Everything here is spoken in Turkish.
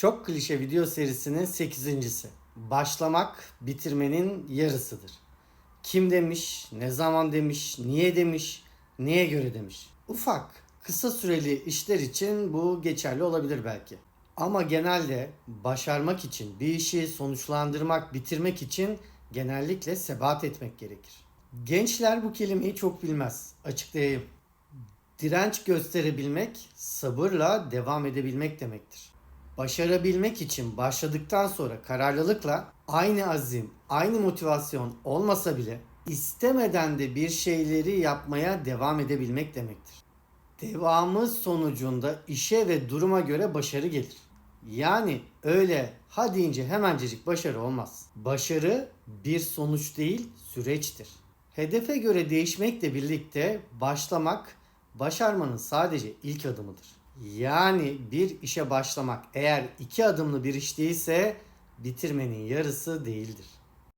Çok klişe video serisinin 8.si. Başlamak bitirmenin yarısıdır. Kim demiş, ne zaman demiş, niye demiş, neye göre demiş. Ufak, kısa süreli işler için bu geçerli olabilir belki. Ama genelde başarmak için, bir işi sonuçlandırmak, bitirmek için genellikle sebat etmek gerekir. Gençler bu kelimeyi çok bilmez. Açıklayayım. Direnç gösterebilmek, sabırla devam edebilmek demektir. Başarabilmek için başladıktan sonra kararlılıkla aynı azim, aynı motivasyon olmasa bile istemeden de bir şeyleri yapmaya devam edebilmek demektir. Devamı sonucunda işe ve duruma göre başarı gelir. Yani öyle ha deyince hemencecik başarı olmaz. Başarı bir sonuç değil, süreçtir. Hedefe göre değişmekle birlikte başlamak başarmanın sadece ilk adımıdır. Yani bir işe başlamak eğer iki adımlı bir iş değilse bitirmenin yarısı değildir.